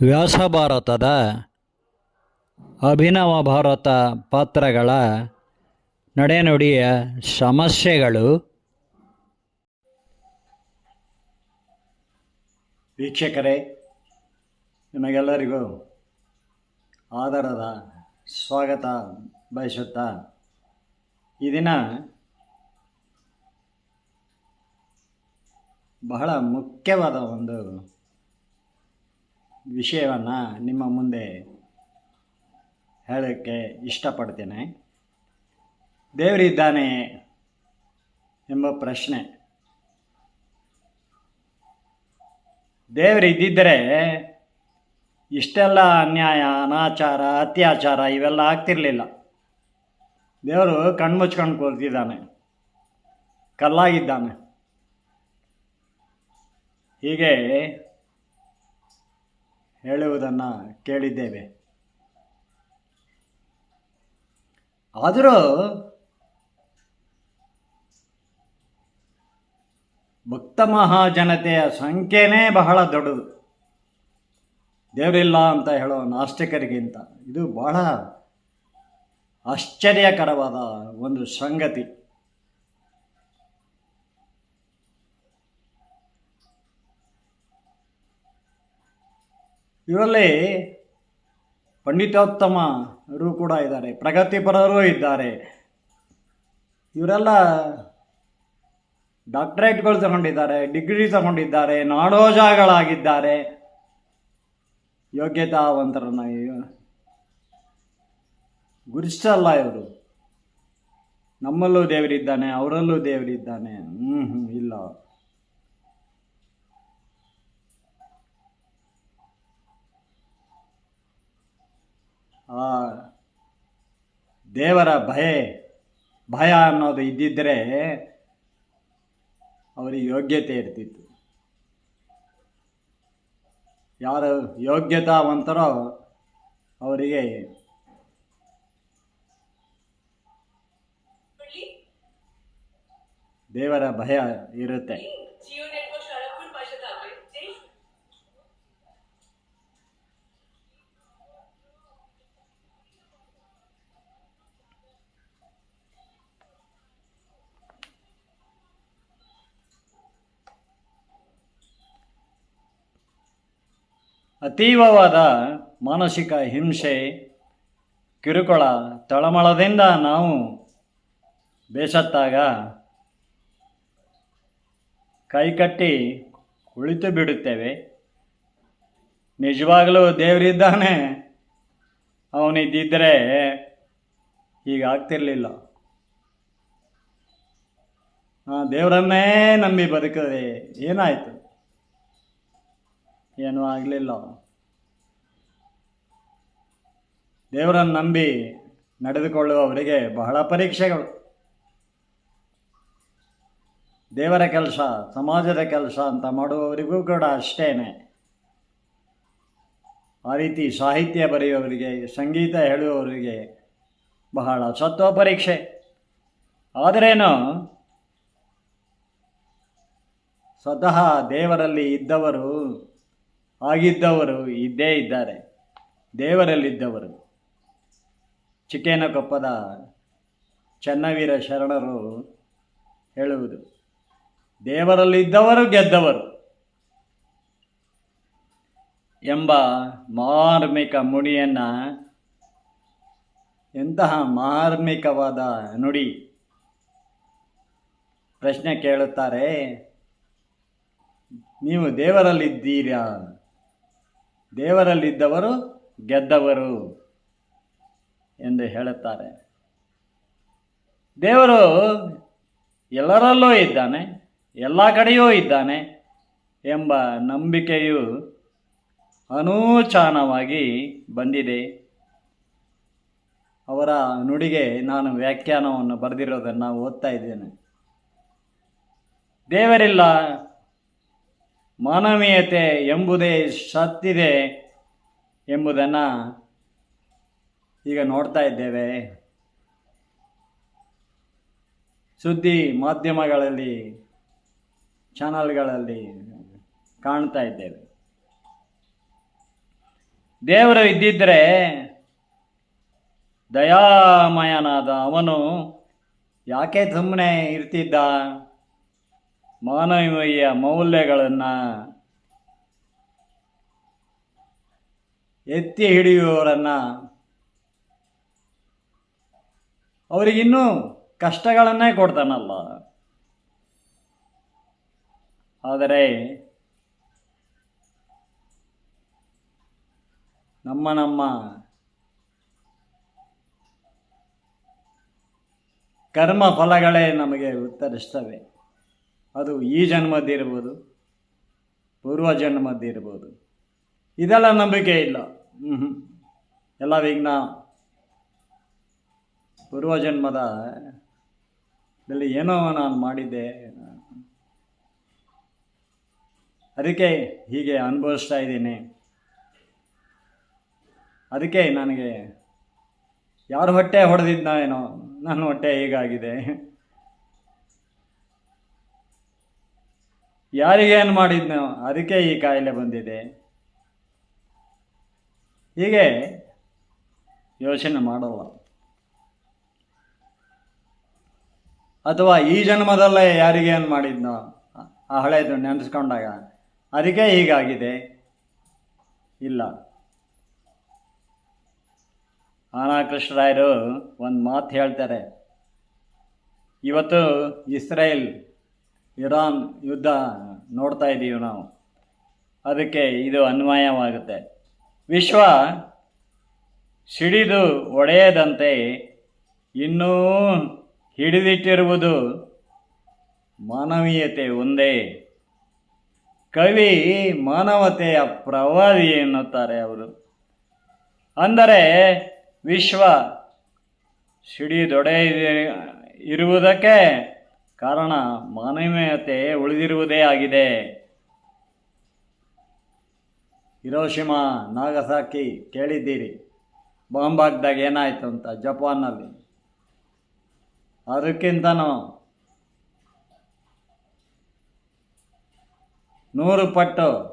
ವ್ಯಾಸ ಭಾರತದ ಅಭಿನವ ಭಾರತ ಪಾತ್ರಗಳ ನಡೆನುಡಿಯ ಸಮಸ್ಯೆಗಳು. ವೀಕ್ಷಕರೇ ನಿಮಗೆಲ್ಲರಿಗೂ ಆದರದ ಸ್ವಾಗತ ಬಯಸುತ್ತಾ ಈ ದಿನ ಬಹಳ ಮುಖ್ಯವಾದ ಒಂದು ವಿಷಯವನ್ನು ನಿಮ್ಮ ಮುಂದೆ ಹೇಳೋಕ್ಕೆ ಇಷ್ಟಪಡ್ತೇನೆ. ದೇವರಿದ್ದಾನೆ ಎಂಬ ಪ್ರಶ್ನೆ. ದೇವರು ಇದ್ದಿದ್ದರೆ ಇಷ್ಟೆಲ್ಲ ಅನ್ಯಾಯ, ಅನಾಚಾರ, ಅತ್ಯಾಚಾರ ಇವೆಲ್ಲ ಆಗ್ತಿರಲಿಲ್ಲ. ದೇವರು ಕಣ್ಮುಚ್ಕೊಂಡು ಕೂರ್ತಿದ್ದಾನೆ ಕಲ್ಲಾಗಿದ್ದಾನೆ. ಹೀಗೆ ಹೇಳುವುದನ್ನು ಕೇಳಿದ್ದೇವೆ. ಆದರೂ ಭಕ್ತ ಮಹಾಜನತೆಯ ಸಂಖ್ಯೆನೇ ಬಹಳ ದೊಡ್ಡದು. ದೇವರಿಲ್ಲ ಅಂತ ಹೇಳೋ ನಾಸ್ತಿಕರಿಗಿಂತ ಇದು ಬಹಳ ಆಶ್ಚರ್ಯಕರವಾದ ಒಂದು ಸಂಗತಿ. ಇವರಲ್ಲಿ ಪಂಡಿತೋತ್ತಮರು ಕೂಡ ಇದ್ದಾರೆ, ಪ್ರಗತಿಪರರು ಇದ್ದಾರೆ. ಇವರೆಲ್ಲ ಡಾಕ್ಟ್ರೇಟ್ಗಳು ತಗೊಂಡಿದ್ದಾರೆ, ಡಿಗ್ರಿ ತಗೊಂಡಿದ್ದಾರೆ, ನಾಡೋಜಗಳಾಗಿದ್ದಾರೆ. ಯೋಗ್ಯತಾವಂತರನ್ನ ಗುರಿಷ್ಟಲ್ಲ ಇವರು. ನಮ್ಮಲ್ಲೂ ದೇವರಿದ್ದಾನೆ, ಅವರಲ್ಲೂ ದೇವರಿದ್ದಾನೆ. ಹ್ಞೂ ಹ್ಞೂ ಇಲ್ಲ. ಆ ದೇವರ ಭಯ ಭಯ ಅನ್ನೋದು ಇದ್ದಿದ್ದರೆ ಅವರಿಗೆ ಯೋಗ್ಯತೆ ಇರ್ತಿತ್ತು. ಯಾರು ಯೋಗ್ಯತಾವಂತರೋ ಅವರಿಗೆ ದೇವರ ಭಯ ಇರುತ್ತೆ. ಅತೀವವಾದ ಮಾನಸಿಕ ಹಿಂಸೆ, ಕಿರುಕುಳ, ತಳಮಳದಿಂದ ನಾವು ಬೇಸತ್ತಾಗ ಕೈಕಟ್ಟಿ ಕುಳಿತು ಬಿಡುತ್ತೇವೆ. ನಿಜವಾಗಲೂ ದೇವರಿದ್ದಾನೆ. ಅವನಿದ್ದಿದ್ದರೆ ಹೀಗಾಗ್ತಿರ್ಲಿಲ್ಲ ಆ ದೇವರನ್ನೇ ನಂಬಿ ಬದುಕದೆ ಏನಾಯಿತು? ಏನೂ ಆಗಲಿಲ್ಲ. ದೇವರನ್ನು ನಂಬಿ ನಡೆದುಕೊಳ್ಳುವವರಿಗೆ ಬಹಳ ಪರೀಕ್ಷೆಗಳು. ದೇವರ ಕೆಲಸ, ಸಮಾಜದ ಕೆಲಸ ಅಂತ ಮಾಡುವವರಿಗೂ ಕೂಡ ಅಷ್ಟೇ ಆ ರೀತಿ ಸಾಹಿತ್ಯ ಬರೆಯುವವರಿಗೆ, ಸಂಗೀತ ಹೇಳುವವರಿಗೆ ಬಹಳ ಸತ್ವ ಪರೀಕ್ಷೆ. ಆದರೇನು? ಸ್ವತಃ ದೇವರಲ್ಲಿ ಇದ್ದವರು ಆಗಿದ್ದವರು ಇದ್ದೇ ಇದ್ದಾರೆ. ದೇವರಲ್ಲಿದ್ದವರು. ಚಿಕ್ಕೇನಕೊಪ್ಪದ ಚನ್ನವೀರ ಶರಣರು ಹೇಳುವುದು, ದೇವರಲ್ಲಿದ್ದವರು ಗೆದ್ದವರು ಎಂಬ ಮಾರ್ಮಿಕ ಮುಡಿಯನ್ನು ಎಂತಹ ಮಾರ್ಮಿಕವಾದ ನುಡಿ ಪ್ರಶ್ನೆ ಕೇಳುತ್ತಾರೆ, ನೀವು ದೇವರಲ್ಲಿದ್ದೀರಾ? ದೇವರಲ್ಲಿದ್ದವರು ಗೆದ್ದವರು. ಎಂದು ಹೇಳುತ್ತಾರೆ. ದೇವರು ಎಲ್ಲರಲ್ಲೂ ಇದ್ದಾನೆ, ಎಲ್ಲ ಕಡೆಯೂ ಇದ್ದಾನೆ ಎಂಬ ನಂಬಿಕೆಯು ಅನೂಚಾನವಾಗಿ ಬಂದಿದೆ. ಅವರ ನುಡಿಗೆ ನಾನು ವ್ಯಾಖ್ಯಾನವನ್ನು ಬರೆದಿರೋದನ್ನು ಓದ್ತಾ ಇದ್ದೇನೆ. ದೇವರಿಲ್ಲ, ಮಾನವೀಯತೆ ಎಂಬುದೇ ಸತ್ತಿದೆ ಎಂಬುದನ್ನು ಈಗ ನೋಡ್ತಾ ಇದ್ದೇವೆ. ಸುದ್ದಿ ಮಾಧ್ಯಮಗಳಲ್ಲಿ, ಚಾನಲ್ಗಳಲ್ಲಿ ಕಾಣ್ತಾ ಇದ್ದೇವೆ. ದೇವರು ಇದ್ದಿದ್ದರೆ ದಯಾಮಯನಾದ ಅವನು ಯಾಕೆ ಸುಮ್ಮನೆ ಇರ್ತಿದ್ದ? ಮಾನವೀಯ ಮೌಲ್ಯಗಳನ್ನು ಎತ್ತಿ ಹಿಡಿಯುವವರನ್ನು ಅವರಿಗಿನ್ನೂ ಕಷ್ಟಗಳನ್ನೇ ಕೊಡ್ತಾನಲ್ಲ. ಆದರೆ ನಮ್ಮ ನಮ್ಮ ಕರ್ಮ ಫಲಗಳೇ ನಮಗೆ ಉತ್ತರಿಸ್ತವೆ. ಅದು ಈ ಜನ್ಮದ್ದಿರ್ಬೋದು, ಪೂರ್ವ ಜನ್ಮದ್ದಿರ್ಬೋದು. ಇದೆಲ್ಲ ನಂಬಿಕೆ ಇಲ್ಲ. ಹ್ಞೂ ಎಲ್ಲ ವಿಘ್ನ ಪೂರ್ವಜನ್ಮದ ದಲ್ಲಿ ಏನೋ ನಾನು ಮಾಡಿದ್ದೆ. ಅದಕ್ಕೆ ಹೀಗೆ ಅನುಭವಿಸ್ತಾ ಇದ್ದೀನಿ. ಅದಕ್ಕೆ ನನಗೆ ಯಾರ ಹೊಟ್ಟೆ ಹೊಡೆದಿದ್ದ ಏನೋ, ನನ್ನ ಹೊಟ್ಟೆ ಹೀಗಾಗಿದೆ. ಯಾರಿಗೇನು ಮಾಡಿದ್ನೋ ಅದಕ್ಕೆ ಈ ಕಾಯಿಲೆ ಬಂದಿದೆ. ಹೀಗೆ ಯೋಚನೆ ಮಾಡಲ್ಲ. ಅಥವಾ ಈ ಜನ್ಮದಲ್ಲೇ ಯಾರಿಗೇನು ಮಾಡಿದ್ನೋ, ಆ ಹಳೆಯದು ನೆನೆಸ್ಕೊಂಡಾಗ ಅದಕ್ಕೆ ಹೀಗಾಗಿದೆ. ಇಲ್ಲ. ಆನಕೃಷ್ಣರಾಯರು ಒಂದು ಮಾತು ಹೇಳ್ತಾರೆ. ಇವತ್ತು ಇಸ್ರೇಲ್, ಇರಾನ್ ಯುದ್ಧ ನೋಡ್ತಾ ಇದ್ದೀವಿ ನಾವು. ಅದಕ್ಕೆ ಇದು ಅನ್ವಯವಾಗುತ್ತೆ. ವಿಶ್ವ ಸಿಡಿದು ಒಡೆಯದಂತೆ ಇನ್ನೂ ಹಿಡಿದಿಟ್ಟಿರುವುದು ಮಾನವೀಯತೆ ಒಂದೇ. ಕವಿ ಮಾನವತೆಯ ಪ್ರವಾದಿ ಎನ್ನುತ್ತಾರೆ ಅವರು. ಅಂದರೆ ವಿಶ್ವ ಸಿಡಿದೊಡೆ ಇರುವುದಕ್ಕೆ ಕಾರಣ ಮಾನವೀಯತೆ ಉಳಿದಿರುವುದೇ ಆಗಿದೆ. ಹಿರೋಶಿಮಾ ನಾಗಸಾಕಿ ಕೇಳಿದ್ದೀರಿ. ಬಾಂಬಾಗ್ದಾಗ ಏನಾಯಿತು ಅಂತ ಜಪಾನ್ನಲ್ಲಿ? ಅದಕ್ಕಿಂತನೂ ನೂರು ಪಟ್ಟು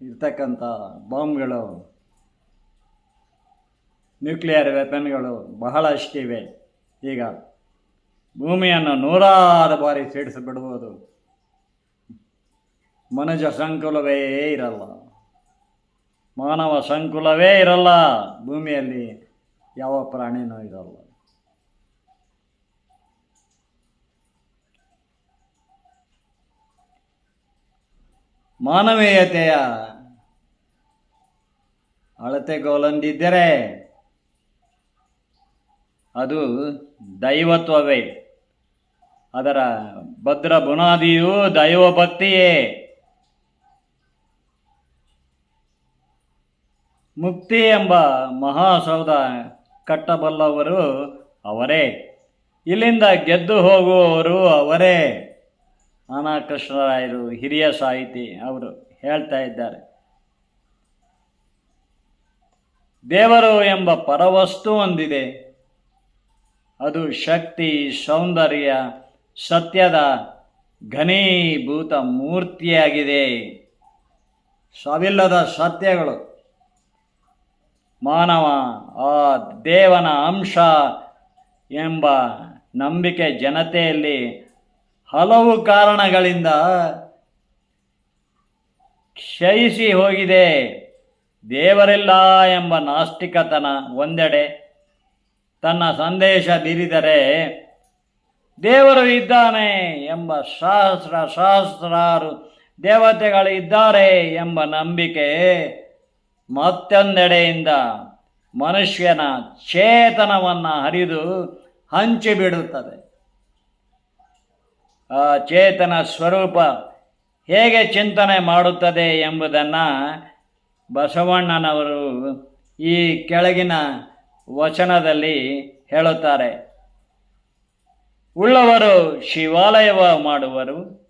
ಇರ್ತಕ್ಕಂಥ ಬಾಂಬ್ಗಳು, ನ್ಯೂಕ್ಲಿಯರ್ ವೆಪನ್ಗಳು ಬಹಳಷ್ಟಿವೆ ಈಗ ಭೂಮಿಯನ್ನು ನೂರಾರು ಬಾರಿ ಸೇಡಿಸಿಬಿಡ್ಬೋದು. ಮನುಜ ಸಂಕುಲವೇ ಇರಲ್ಲ. ಮಾನವ ಸಂಕುಲವೇ ಇರಲ್ಲ. ಭೂಮಿಯಲ್ಲಿ ಯಾವ ಪ್ರಾಣಿನೂ ಇರಲ್ಲ. ಮಾನವೀಯತೆಯ ಅಳತೆಗೋಲಂದಿದ್ದರೆ ಅದು ದೈವತ್ವವೇ. ಅದರ ಭದ್ರ ಬುನಾದಿಯೂ ದೈವಭಕ್ತಿಯೇ. ಮುಕ್ತಿ ಎಂಬ ಮಹಾಸೌಧ ಕಟ್ಟಬಲ್ಲವರು ಅವರೇ. ಇಲ್ಲಿಂದ ಗೆದ್ದು ಹೋಗುವವರು ಅವರೇ. ಆನಕೃಷ್ಣರಾಯರು ಹಿರಿಯ ಸಾಹಿತಿ ಅವರು ಹೇಳ್ತಾ ಇದ್ದಾರೆ. ದೇವರು ಎಂಬ ಪರವಸ್ತು ಒಂದಿದೆ ಅದು ಶಕ್ತಿ, ಸೌಂದರ್ಯ, ಸತ್ಯದ ಘನೀಭೂತ ಮೂರ್ತಿಯಾಗಿದೆ. ಸವಿಲ್ಲದ ಸತ್ಯಗಳು. ಮಾನವ, ಆ ದೇವನ ಅಂಶ ಎಂಬ ನಂಬಿಕೆ ಜನತೆಯಲ್ಲಿ ಹಲವು ಕಾರಣಗಳಿಂದ ಕ್ಷಯಿಸಿ ಹೋಗಿದೆ. ದೇವರಿಲ್ಲ ಎಂಬ ನಾಸ್ತಿಕತನ ಒಂದೆಡೆ ತನ್ನ ಸಂದೇಶ ಬೀರಿದರೆ ದೇವರು ಇದ್ದಾನೆ ಎಂಬ ಸಹಸ್ರ ಸಹಸ್ರಾರು ದೇವತೆಗಳು ಇದ್ದಾರೆ ಎಂಬ ನಂಬಿಕೆ ಮತ್ತೊಂದೆಡೆಯಿಂದ ಮನುಷ್ಯನ ಚೇತನವನ್ನು ಹರಿದು ಹಂಚಿಬಿಡುತ್ತದೆ. ಆ ಚೇತನ ಸ್ವರೂಪ ಹೇಗೆ ಚಿಂತನೆ ಮಾಡುತ್ತದೆ ಎಂಬುದನ್ನು ಬಸವಣ್ಣನವರು ಈ ಕೆಳಗಿನ ವಚನದಲ್ಲಿ ಹೇಳುತ್ತಾರೆ. ಉಳ್ಳವರು ಶಿವಾಲಯವ ಮಾಡುವರು,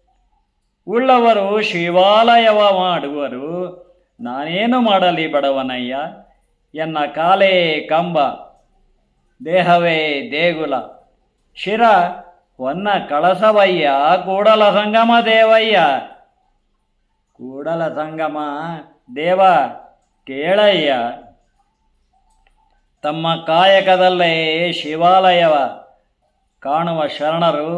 ಉಳ್ಳವರು ಶಿವಾಲಯವ ಮಾಡುವರು, ನಾನೇನು ಮಾಡಲಿ ಬಡವನಯ್ಯ, ಎನ್ನ ಕಾಲೇ ಕಂಬ, ದೇಹವೇ ದೇಗುಲ, ಶಿರ ಹೊನ್ನ ಕಳಸವಯ್ಯ, ಕೂಡಲ ಸಂಗಮ ದೇವಯ್ಯ. ಕೂಡಲ ಸಂಗಮ ದೇವ ಕೇಳಯ್ಯ. ತಮ್ಮ ಕಾಯಕದಲ್ಲೇ ಶಿವಾಲಯವ. ಕಾಣುವ ಶರಣರು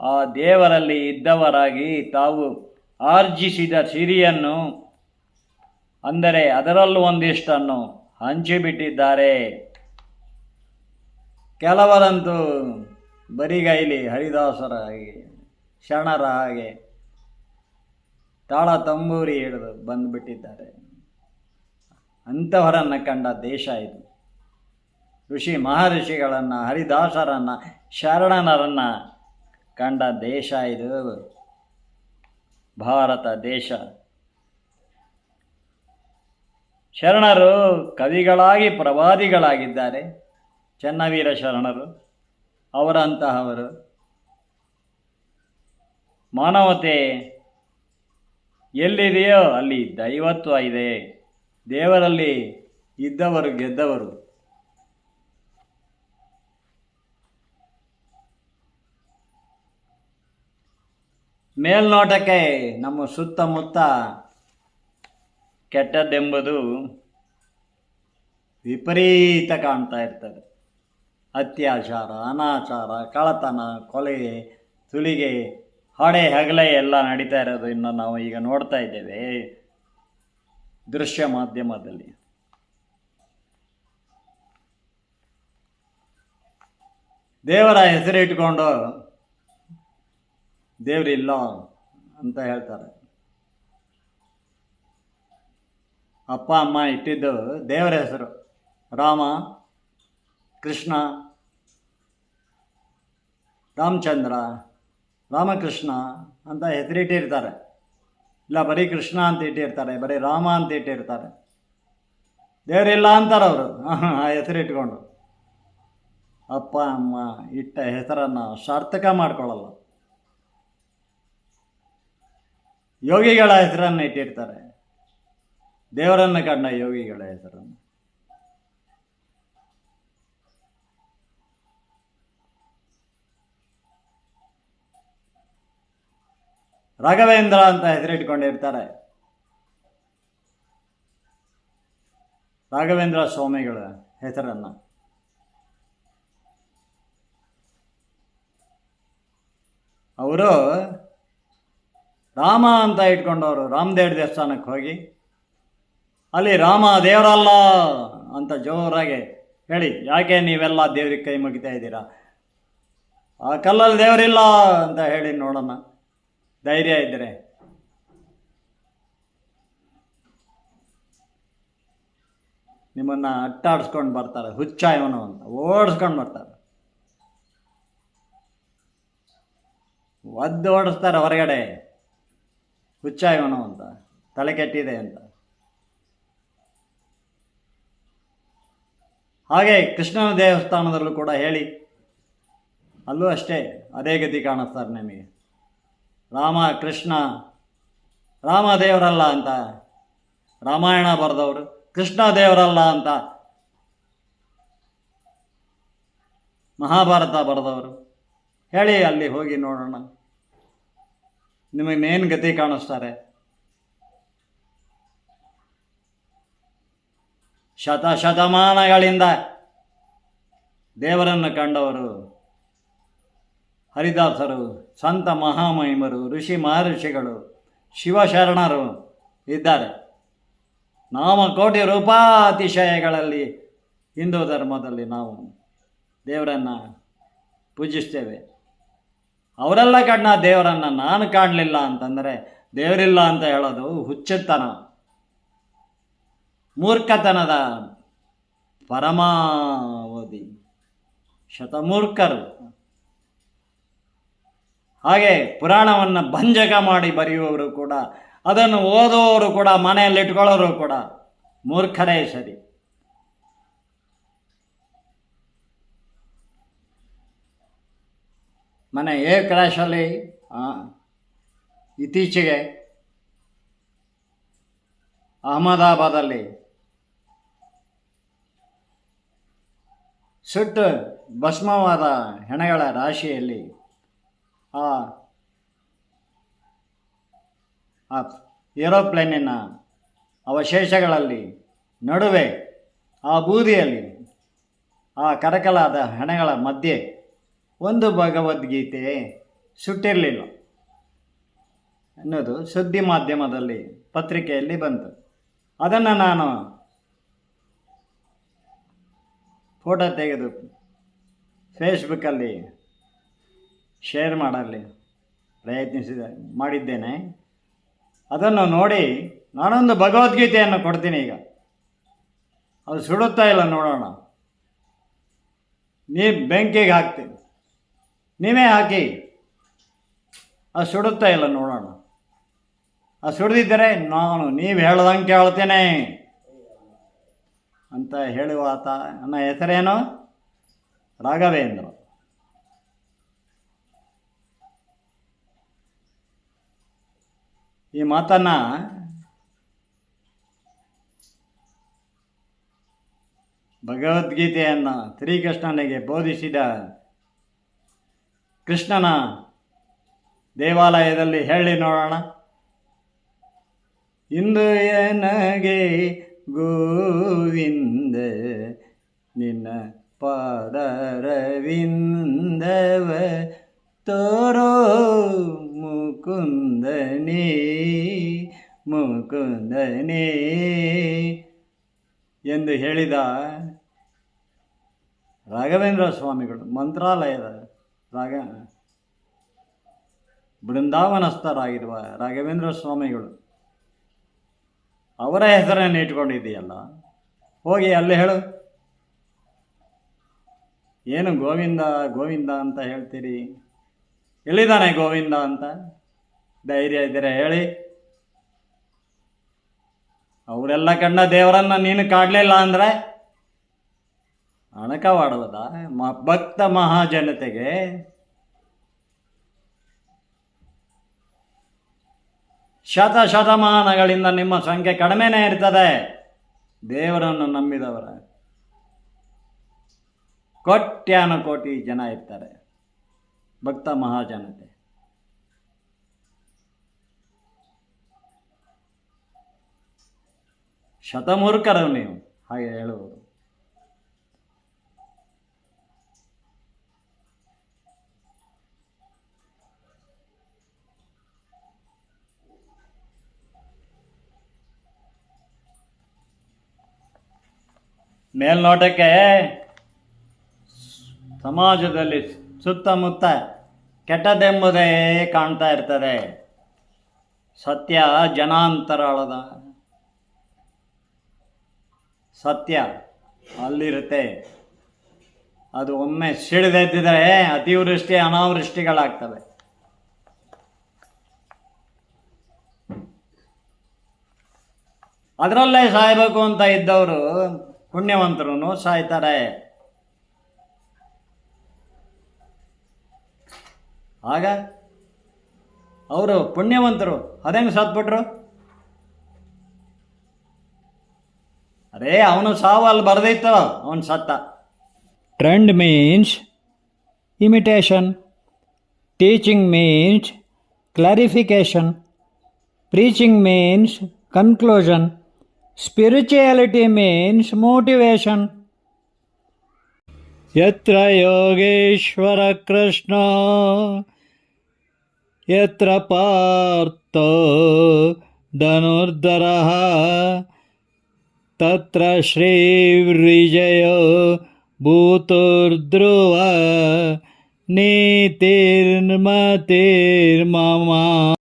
ಆ ದೇವರಲ್ಲಿ ಇದ್ದವರಾಗಿ ತಾವು ಆರ್ಜಿಸಿದ ಸಿರಿಯನ್ನು, ಅಂದರೆ ಅದರಲ್ಲೂ ಒಂದಿಷ್ಟನ್ನು ಹಂಚಿಬಿಟ್ಟಿದ್ದಾರೆ. ಕೆಲವರಂತೂ ಬರಿಗೈಲಿ ಹರಿದಾಸರ ಹಾಗೆ, ಶರಣರ ಹಾಗೆ ತಾಳ ತಂಬೂರಿ ಹಿಡಿದು ಬಂದುಬಿಟ್ಟಿದ್ದಾರೆ. ಅಂಥವರನ್ನು ಕಂಡ ದೇಶ ಇದು. ಋಷಿ ಮಹರ್ಷಿಗಳನ್ನು, ಹರಿದಾಸರನ್ನು, ಶರಣನರನ್ನು ಕಂಡ ದೇಶ ಇದು. ಭಾರತ ದೇಶ. ಶರಣರು ಕವಿಗಳಾಗಿ ಪ್ರವಾದಿಗಳಾಗಿದ್ದಾರೆ. ಚನ್ನವೀರ ಶರಣರು. ಅವರಂತಹವರು. ಮಾನವತೆ ಎಲ್ಲಿದೆಯೋ ಅಲ್ಲಿ ದೈವತ್ವ ಇದೆ ದೇವರಲ್ಲಿ ಇದ್ದವರು ಗೆದ್ದವರು. ಮೇಲ್ನೋಟಕ್ಕೆ ನಮ್ಮ ಸುತ್ತಮುತ್ತ ಕೆಟ್ಟದ್ದೆಂಬುದು ವಿಪರೀತ ಕಾಣ್ತಾ ಇರ್ತದೆ. ಅತ್ಯಾಚಾರ, ಅನಾಚಾರ ಕಳತನ ಕೊಲೆ, ಸುಲಿಗೆ, ಹಾಡೆ, ಹಗಲೆ ಎಲ್ಲ ನಡೀತಾ ಇರೋದು ಇನ್ನು ನಾವು ಈಗ ನೋಡ್ತಾ ಇದ್ದೇವೆ ದೃಶ್ಯ ಮಾಧ್ಯಮದಲ್ಲಿ. ದೇವರ ಹೆಸರಿಟ್ಕೊಂಡು ದೇವರಿಲ್ಲ ಅಂತ ಹೇಳ್ತಾರೆ. ಅಪ್ಪ, ಅಮ್ಮ ಇಟ್ಟಿದ್ದು ದೇವರ ಹೆಸರು. ರಾಮ, ಕೃಷ್ಣ ರಾಮಚಂದ್ರ, ರಾಮಕೃಷ್ಣ ಅಂತ ಹೆಸರಿಟ್ಟಿರ್ತಾರೆ. ಇಲ್ಲ, ಬರೀ ಕೃಷ್ಣ ಅಂತ ಇಟ್ಟಿರ್ತಾರೆ, ಬರೀ ರಾಮ ಅಂತ ಇಟ್ಟಿರ್ತಾರೆ. ದೇವರಿಲ್ಲ ಅಂತಾರೆ ಅವರು. ಆ ಹೆಸರಿಟ್ಕೊಂಡು. ಅಪ್ಪ, ಅಮ್ಮ, ಇಟ್ಟ ಹೆಸರನ್ನು ಸಾರ್ಥಕ ಮಾಡ್ಕೊಳ್ಳಲ್ಲ. ಯೋಗಿಗಳ ಹೆಸರನ್ನು ಇಟ್ಟಿರ್ತಾರೆ. ದೇವರನ್ನು ಕಂಡ ಯೋಗಿಗಳ ಹೆಸರನ್ನು. ರಾಘವೇಂದ್ರ ಅಂತ ಹೆಸರಿಟ್ಕೊಂಡಿರ್ತಾರೆ ರಾಘವೇಂದ್ರ ಸ್ವಾಮಿಗಳ ಹೆಸರನ್ನು. ಅವರು ರಾಮ ಅಂತ ಇಟ್ಕೊಂಡವರು, ರಾಮದೇವ್ ದೇವಸ್ಥಾನಕ್ಕೆ ಹೋಗಿ, ಅಲ್ಲಿ ರಾಮ ದೇವರಲ್ಲ ಅಂತ ಜೋರಾಗಿ ಹೇಳಿ, ಯಾಕೆ ನೀವೆಲ್ಲ ದೇವ್ರಿಗೆ ಕೈ ಮುಗಿತಾ ಇದ್ದೀರಾ? ಆ ಕಲ್ಲಲ್ಲಿ ದೇವರಿಲ್ಲ ಅಂತ ಹೇಳಿ ನೋಡೋಣ. ಧೈರ್ಯ ಇದ್ದರೆ ನಿಮ್ಮನ್ನು ಅಟ್ಟಾಡಿಸ್ಕೊಂಡು ಬರ್ತಾರೆ ಹುಚ್ಚ ಇವನು ಅಂತ. ಓಡಿಸ್ಕೊಂಡು ಬರ್ತಾರೆ. ಒದ್ದು ಓಡಿಸ್ತಾರೆ ಹೊರಗಡೆ. ಹುಚ್ಚ ಇವನು ಅಂತ, ತಲೆ ಕೆಟ್ಟಿದೆ ಅಂತ. ಹಾಗೆ ಕೃಷ್ಣನ ದೇವಸ್ಥಾನದಲ್ಲೂ ಕೂಡ ಹೇಳಿ, ಅಲ್ಲೂ ಅಷ್ಟೇ, ಅದೇ ಗತಿ ಕಾಣಿಸ್ತಾರೆ ನಿಮಗೆ. ರಾಮ, ಕೃಷ್ಣ ರಾಮ ದೇವರಲ್ಲ ಅಂತ. ರಾಮಾಯಣ ಬರೆದವರು ಕೃಷ್ಣ ದೇವರಲ್ಲ ಅಂತ. ಮಹಾಭಾರತ ಬರೆದವರು. ಹೇಳಿ, ಅಲ್ಲಿ ಹೋಗಿ ನೋಡೋಣ. ನಿಮಗೇನು ಗತಿ ಕಾಣಿಸ್ತಾರೆ. ಶತ ಶತಮಾನಗಳಿಂದ ದೇವರನ್ನು ಕಂಡವರು ಹರಿದಾಸರು, ಸಂತ ಮಹಾಮಹಿಮರು, ಋಷಿ ಮಹರ್ಷಿಗಳು, ಶಿವಶರಣರು ಇದ್ದಾರೆ. ನಾಮಕೋಟಿ ರೂಪಾತಿಶಯಗಳಲ್ಲಿ ಹಿಂದೂ ಧರ್ಮದಲ್ಲಿ ನಾವು ದೇವರನ್ನು ಪೂಜಿಸ್ತೇವೆ. ಅವರೆಲ್ಲ ಕಂಡ ದೇವರನ್ನು ನಾನು ಕಾಣಲಿಲ್ಲ ಅಂತಂದರೆ ದೇವರಿಲ್ಲ ಅಂತ ಹೇಳೋದು ಹುಚ್ಚತನ. ಮೂರ್ಖತನದ ಪರಮಾವಧಿ. ಶತಮೂರ್ಖರು. ಹಾಗೆ ಪುರಾಣವನ್ನು ಭಂಜಕ ಮಾಡಿ ಬರೆಯುವವರು ಕೂಡ, ಅದನ್ನು ಓದೋರು ಕೂಡ, ಮನೆಯಲ್ಲಿ ಇಟ್ಕೊಳ್ಳೋರು ಕೂಡ ಮೂರ್ಖರೇ ಸರಿ. ಮನೆ ಏ ಕ್ರಾಶಲ್ಲಿ ಇತ್ತೀಚೆಗೆ ಅಹಮದಾಬಾದಲ್ಲಿ ಸುಟ್ಟು ಭಸ್ಮವಾದ ಹೆಣಗಳ ರಾಶಿಯಲ್ಲಿ ಆ ಏರೋಪ್ಲೇನಿನ ಅವಶೇಷಗಳಲ್ಲಿ ನಡುವೆ ಆ ಬೂದಿಯಲ್ಲಿ ಆ ಕರಕಲಾದ ಹಣೆಗಳ ಮಧ್ಯೆ ಒಂದು ಭಗವದ್ಗೀತೆ ಸುಟ್ಟಿರಲಿಲ್ಲ. ಅನ್ನೋದು ಸುದ್ದಿ ಮಾಧ್ಯಮದಲ್ಲಿ ಪತ್ರಿಕೆಯಲ್ಲಿ ಬಂತು. ಅದನ್ನು ನಾನು ಫೋಟೋ ತೆಗೆದು ಫೇಸ್ಬುಕ್ಕಲ್ಲಿ ಶೇರ್ ಮಾಡಲಿ ಪ್ರಯತ್ನಿಸಿದ, ಮಾಡಿದ್ದೇನೆ. ಅದನ್ನು ನೋಡಿ ನಾನೊಂದು ಭಗವದ್ಗೀತೆಯನ್ನು ಕೊಡ್ತೀನಿ ಈಗ. ಅದು ಸುಡುತ್ತಾ ಇಲ್ಲ ನೋಡೋಣ. ನೀ ಬೆಂಕಿಗೆ ಹಾಕ್ತೀನಿ ನೀವೇ ಹಾಕಿ. ಅದು ಸುಡುತ್ತಾ ಇಲ್ಲ ನೋಡೋಣ. ಅದು ಸುಡ್ದಿದ್ದರೆ ನಾನು, ನೀವು ಹೇಳ್ದಂಗೆ ಕೇಳ್ತೇನೆ. ಅಂತ ಹೇಳುವ ಆತ, ನನ್ನ ಹೆಸರೇನು? ರಾಘವೇಂದ್ರ. ಈ ಮಾತನ್ನು ಭಗವದ್ಗೀತೆಯನ್ನು ಶ್ರೀಕೃಷ್ಣನಿಗೆ ಬೋಧಿಸಿದ ಕೃಷ್ಣನ ದೇವಾಲಯದಲ್ಲಿ ಹೇಳಿ ನೋಡೋಣ. ಇಂದು ನನಗೆ ಗೋವಿಂದ, ನಿನ್ನ ಪಾದರವಿಂದವ ತೋರೋ ಮುಕುಂದನೇ ಮುಕುಂದನೇ ಎಂದು ಹೇಳಿದ ರಾಘವೇಂದ್ರ ಸ್ವಾಮಿಗಳು, ಮಂತ್ರಾಲಯದ ರಾಘ ಬೃಂದಾವನಸ್ಥರಾಗಿರುವ ರಾಘವೇಂದ್ರ ಸ್ವಾಮಿಗಳು, ಅವರ ಹೆಸರನ್ನು ಇಟ್ಕೊಂಡಿದ್ದೀಯಲ್ಲ ಹೋಗಿ ಅಲ್ಲಿ ಹೇಳು. ಏನು ಗೋವಿಂದ ಗೋವಿಂದ ಅಂತ ಹೇಳ್ತೀರಿ? ಎಲ್ಲಿದ್ದಾನೆ ಗೋವಿಂದ ಅಂತ? ಧೈರ್ಯ ಇದ್ದೀರಾ ಹೇಳಿ? ಅವರೆಲ್ಲ ಕಂಡ ದೇವರನ್ನ ನೀನು ಕಾಡಲಿಲ್ಲ ಅಂದರೆ? ಅಣಕವಾಡುವುದ? ಮ, ಭಕ್ತ ಮಹಾಜನತೆಗೆ? ಶತ ಶತಮಾನಗಳಿಂದ ನಿಮ್ಮ ಸಂಖ್ಯೆ ಕಡಿಮೆನೇ ಇರ್ತದೆ. ದೇವರನ್ನು ನಂಬಿದವರ. ಕೋಟ್ಯಾನು ಕೋಟಿ ಜನ ಇರ್ತಾರೆ. ಭಕ್ತ ಮಹಾಜನತೆ. ಶತಮೂರ್ಖರು ನೀವು ಹಾಗೆ ಹೇಳುವುದು. ಮೇಲ್ನೋಟಕ್ಕೆ ಸಮಾಜದಲ್ಲಿ ಸುತ್ತಮುತ್ತ ಕೆಟ್ಟದೆಂಬುದೇ ಕಾಣ್ತಾ ಇರ್ತದೆ. ಸತ್ಯ ಜನಾಂತರಾಳದ ಸತ್ಯ ಅಲ್ಲಿರುತ್ತೆ. ಅದು ಒಮ್ಮೆ ಸಿಡಿದೆದ್ದಿದ್ರೆ ಅತಿವೃಷ್ಟಿ ಅನಾವೃಷ್ಟಿಗಳಾಗ್ತವೆ. ಅದರಲ್ಲೇ ಸಾಯಬೇಕು ಅಂತ ಇದ್ದವರು ಪುಣ್ಯವಂತರು ಸಾಯ್ತಾರೆ. ಆಗ ಅವರು ಪುಣ್ಯವಂತರು, ಅದೇನು ಸತ್ಬಿಟ್ರು అరే అవును సా వాళ్ళు బరదైతావు అవును సత్తా. Trend means imitation teaching means clarification preaching means conclusion spirituality means motivation ఎత్ర యోగేశ్వర కృష్ణ ఎత్ర పార్తో ధనుర్ధర तत्र श्रीवृजय भूतुर्ध्रुव नीतिर्मतिर्ममा।